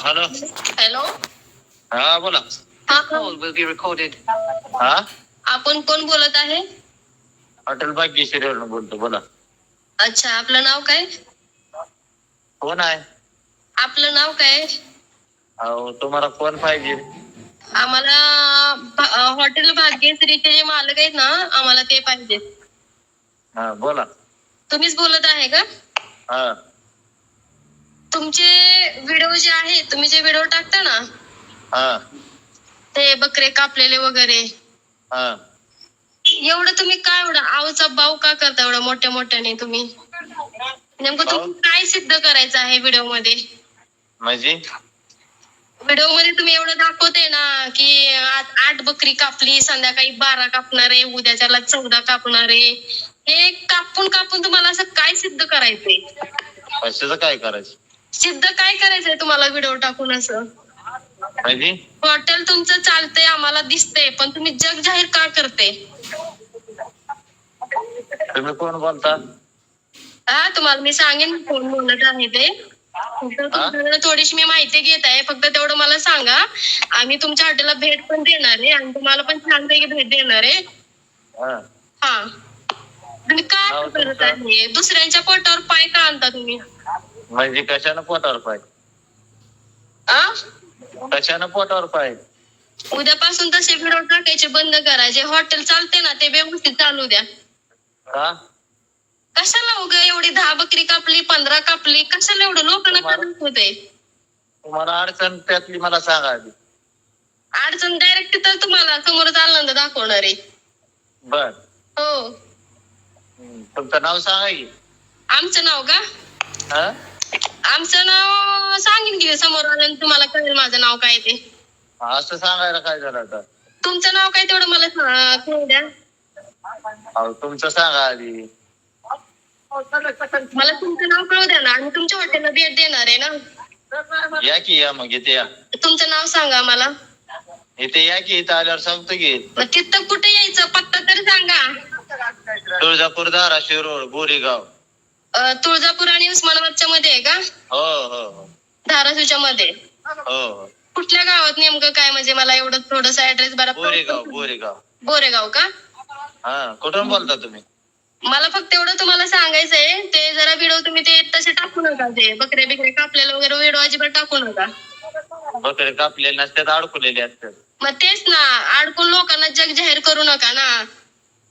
Hello hello हा बोला. हा Call will be recorded. हा? आपण कोण बोलत आहे? हॉटेल भाग्यश्रीवरून बोलतो बोला. अच्छा आपलं नाव काय? कोण आहे? आपलं नाव काय? अहो तुम्हाला कोण पाहिजे? आम्हाला भा- हॉटेल भाग्यश्रीचे जे मालक आहेत ना आम्हाला ते पाहिजे. हा बोला. तुम्हीच बोलत आहे का? हा. तुमचे व्हिडिओ जे आहे तुम्ही जे व्हिडिओ टाकता ना हा. ते बकरे कापलेले वगैरे हा. एवढं तुम्ही काय एवढं आवचा बाव का करता एवढं मोठ्या मोठ्याने तुम्ही? नेमकं तुम्ही काय सिद्ध करायचं आहे व्हिडिओमध्ये? म्हणजे? व्हिडिओमध्ये तुम्ही एवढं दाखवते ना की आज आठ बकरी कापली संध्याकाळी बारा कापणार आहे उद्याच्याला चौदा कापणार आहे. हे कापून कापून तुम्हाला असं काय सिद्ध करायचंय? कशाचं काय करायचं? सिद्ध काय करायचंय तुम्हाला व्हिडिओ टाकून असं? म्हणजे? हॉटेल तुमचं चालतंय आम्हाला दिसतंय पण तुम्ही जग जाहीर का करते तुम्ही कोण बोलता? हा तुम्हाला मी सांगेन कोण बोलत आहे ते. फक्त थोडीशी मी माहिती घेत आहे फक्त तेवढं मला सांगा. आम्ही तुमच्या हॉटेलला भेट पण देणार आहे आणि तुम्हाला पण छानपैकी भेट देणार आहे. हा. हा. तुम्ही काय नाव करत तुमचं? आहे? दुसऱ्यांच्या पोटावर पाय का आणता तुम्ही? म्हणजे कशानं पोटावर पाय? आ? कशानं पोटावर पाय? उद्यापासून तसे व्हिडिओ टाकायचे बंद करा. जे हॉटेल चालते ना ते व्यवस्थित चालू द्या. का? कशाला उगा एवढी दहा बकरी कापली पंधरा कापली? कशाला एवढं लोकांना तुम्हाला- करत होते तुम्हाला अडचण त्यातली मला सांगा आधी. अडचण डायरेक्ट तर तुम्हाला समोरच आनंद दाखवणार आहे. बर. हो. तुमचं नाव सांगा की. आमचं नाव का? हा? आमचं नाव सांगेन की समोर आल्यानं तुम्हाला कळेल माझं नाव काय ते. असं सांगायला काय झालं आता? तुमचं नाव काय तेवढं मला सा- कळू द्या. अहो तुमचं सांगा आधी. मला तुमचं नाव कळू द्या ना आम्ही तुमच्या हॉटेलला भेट देणार आहे ना. या की या मग इथे या. तुमचं नाव सांगा मला. इथे या की इथं आल्यावर सांगतो की. मग तिथं कुठे यायचं पत्ता तरी सांगा. तुळजापूर धाराशिव रोड बोरीगाव. तुळजापूर आणि उस्मानाबादच्या मध्ये आहे का? हो हो हो. धाराशिवच्या मध्ये. हो कुठल्या गावात नेमकं काय म्हणजे मला एवढं थोडस ऍड्रेस बरा बोरीगाव बोरीगाव. बोरेगाव का? हा कुठून बोलता तुम्ही? मला फक्त एवढं तुम्हाला सांगायचंय ते जरा व्हिडिओ तुम्ही ते तसे टाकू नका ते बकरे बिकरे कापलेलं वगैरे व्हिडिओ अजिबात टाकू नका. बकरे कापलेले नसतात अडकलेले असतात. मग तेच ना अडकून लोकांना जग जाहीर करू नका ना.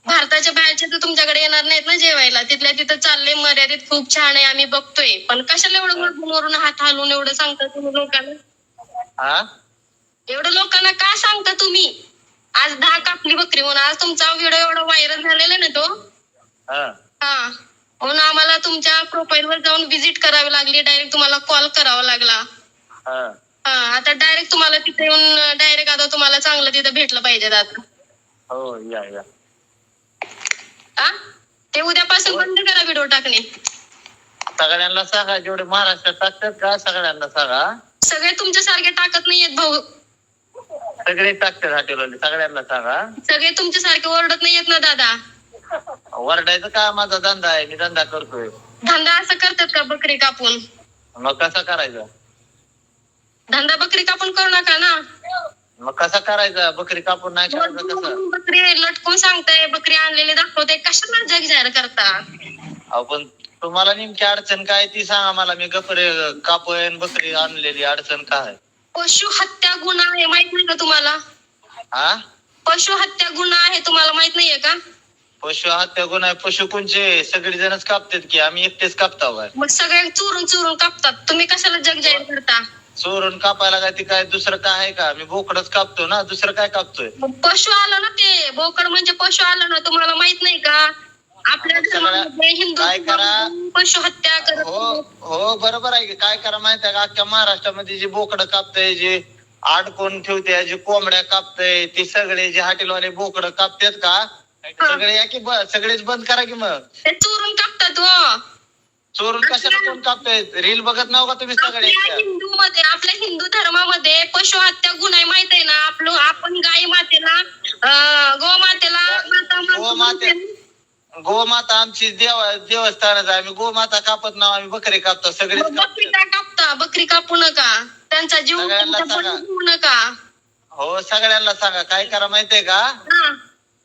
भारताच्या बाहेरचे तर तुमच्याकडे येणार नाहीत ना जेवायला. तिथल्या तिथं चालले मर्यादित खूप छान आहे आम्ही बघतोय. पण कशाला एवढं वरून वरून हात हलवून एवढं सांगता तुम्ही लोकांना? हा एवढं लोकांना का सांगता तुम्ही? आज दहा कापली बकरी म्हणून. आज तुमचा व्हिडिओ एवढा व्हायरल झालेला ना तो? हा. हा. म्हणून आम्हाला तुमच्या प्रोफाईल वर जाऊन व्हिजिट करावी लागली. डायरेक्ट तुम्हाला कॉल करावा लागला. हा. हा. आता डायरेक्ट तुम्हाला तिथे येऊन डायरेक्ट आता तुम्हाला चांगलं तिथं भेटलं पाहिजे आता. हो या या. हा ते उद्यापासून बंद करा व्हिडिओ टाकणे. सगळ्यांना सांगा जेवढे महाराष्ट्रात टाकतात का सगळ्यांना सांगा? सगळे तुमच्या सारखे टाकत नाहीयेत भाऊ. सगळे टाकतात हॉटेलवाले सगळ्यांना सांगा. सगळे तुमच्या सारखे ओरडत नाहीयेत ना दादा. वरडायचं का? माझा धंदा आहे मी धंदा करतोय. धंदा असं करतात का बकरी कापून? मग कसं करायचं? धंदा बकरी कापून करू नका ना. मग कसं करायचं? बकरी कापून नाही करायचं कसं? बकरी लटकून सांगताय बकरी आणलेली दाखवते. कशाला जग जाहीर करता? आपण तुम्हाला नेमकी अडचण काय ती सांगा मला. मी बकरी कापून बकरी आणलेली अडचण काय पशु हत्या गुन्हा आहे माहीत नाही का तुम्हाला? हा पशु हत्या गुन्हा आहे तुम्हाला माहीत नाहीये का? पशु हत्या गुन्हा आहे. पशु कोणचे? सगळे जणच कापतात की आम्ही एकटेच कापताव काय मग सगळे चोरून चोरून कापतात. तुम्ही कशाला जग जाहीर करता? चोरून कापायला काय ती काय दुसरं काय आहे का? मी बोकडच कापतो ना दुसरं काय कापतोय? मग पशु आलं ना ते. बोकड म्हणजे पशु आलं ना तुम्हाला माहीत नाही का? आपल्या मग सगळ्या- धर्मामध्ये हिंदू काय करा? पशु हत्या करत हो हो बरोबर आहे की. काय करा माहिती आहे का? अख्ख्या महाराष्ट्रामध्ये जे बोकडं कापतय जे आडकोण ठेवते जे कोंबड्या कापतय ते सगळे जे हॉटेलवाले बोकडं कापतात का? सगळे या की ब- सगळेच बंद करा की मग. ते चोरून कापतात हो. चोरून कशाला कोण कापतय? रील बघत नाव का तुम्ही सगळे आपल्या हिंदू मध्ये आपल्या हिंदू धर्मामध्ये पशु हत्या गुन्हा आहे माहीत आहे ना? आपलं आपण गाई मातेला गोमातेला माता गोमाते- गोमाता आमची देव देवस्थानच आहे. आम्ही गोमाता कापत नाव आम्ही बकरी कापतो सगळेच मग बकरी कापतात का कापता? बकरी कापू नका. त्या त्यांचा जीव सगळ्यांना सांगा. घेऊ नका. हो सगळ्यांना सांगा. काय करा माहितीये का? हा.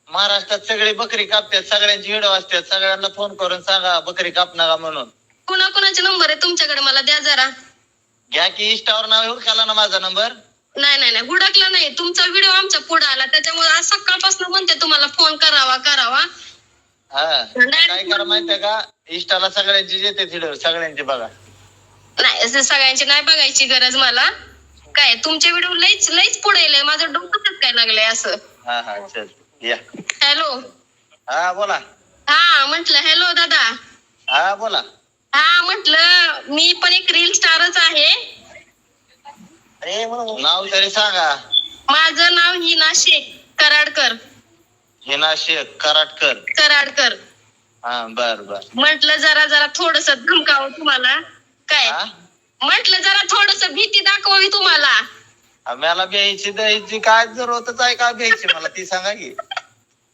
महाराष्ट्रात सगळी बकरी कापतात सगळ्यांची व्हिडिओ असतात सगळ्यांना फोन करून सांगा बकरी काप नका म्हणून. कुणा कुणाचे नंबर आहे तुमच्याकडे? मला द्या जरा. घ्या की इंस्टावर नाव हुडकाला ना माझा नंबर. नाही नाही नाही हुडकला नाही. तुमचा व्हिडिओ आमच्या पुढे आला. त्याच्यामुळे आज सकाळपासून म्हणते तुम्हाला फोन करावा करावा. हा. काय करा माहितीये का? इंस्टाला सगळ्यांची येते सगळ्यांची बघा. नाही असं सगळ्यांची नाही बघायची गरज मला. काय तुमचे व्हिडिओ लईच लईच पुढे येले माझं डोकंच काय लागलंय असं. हा हा चल या. हॅलो. हा बोला. हा म्हंटल हॅलो दादा. हा बोला. हा म्हंटल मी पण एक रील स्टारच आहे. नाव तरी सांगा. माझं नाव हिना शेख कराडकर. हिना शेख कराटकर कराडकर. हा बर बर. म्हंटल जरा जरा थोडस धमकावं तुम्हाला. काय? हा? म्हंटल जरा थोडस भीती दाखवावी तुम्हाला. मला घ्यायची द्यायची काय जरूरतच आहे का घ्यायची मला ती सांगा की.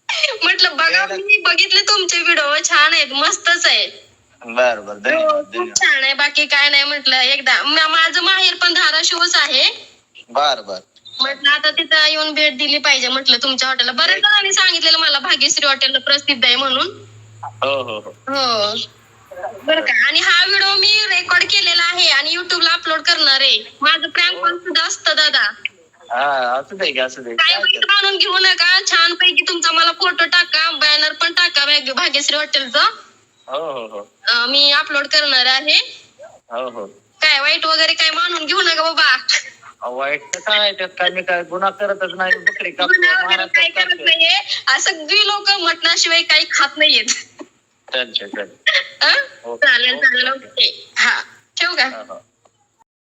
म्हंटल बघा मी बघितले तुमचे व्हिडिओ छान आहेत मस्तच आहे बर बर. हो, खूप धन्यवाद छान आहे. बाकी काय नाही म्हटलं. एकदा म- माझं माहेर पण धाराशिवच आहे. बर बर. म्हटलं आता तिथं येऊन भेट दिली पाहिजे म्हटलं तुमच्या हॉटेलला. बरेच जणांनी सांगितलेलं मला भाग्यश्री हॉटेल प्रसिद्ध आहे म्हणून. हो हो हो. हो. बरं का? आणि हा व्हिडिओ मी रेकॉर्ड केलेला आहे आणि युट्यूबला अपलोड करणार आहे. माझं प्रँक पण सुद्धा असतं दादा. हा असू दे की असू दे. काय काय वाईट मानून घेऊ नका. छान पैकी तुमचा मला फोटो टाका बॅनर पण टाका भाग्य- भाग्यश्री हॉटेलचा. मी अपलोड करणार आहे. हो हो. काय वाईट वगैरे काय मानून घेऊ नका बाबा. वाईट काय त्यात? काय मी काय गुन्हा करतच नाही बकरी काही करत नाहीये. सगळी लोक मटणाशिवाय काही खात नाहीयेत. चल चल चल हं? हो. चालेल चालेल ओके. हा ठेवू का? हो, हो.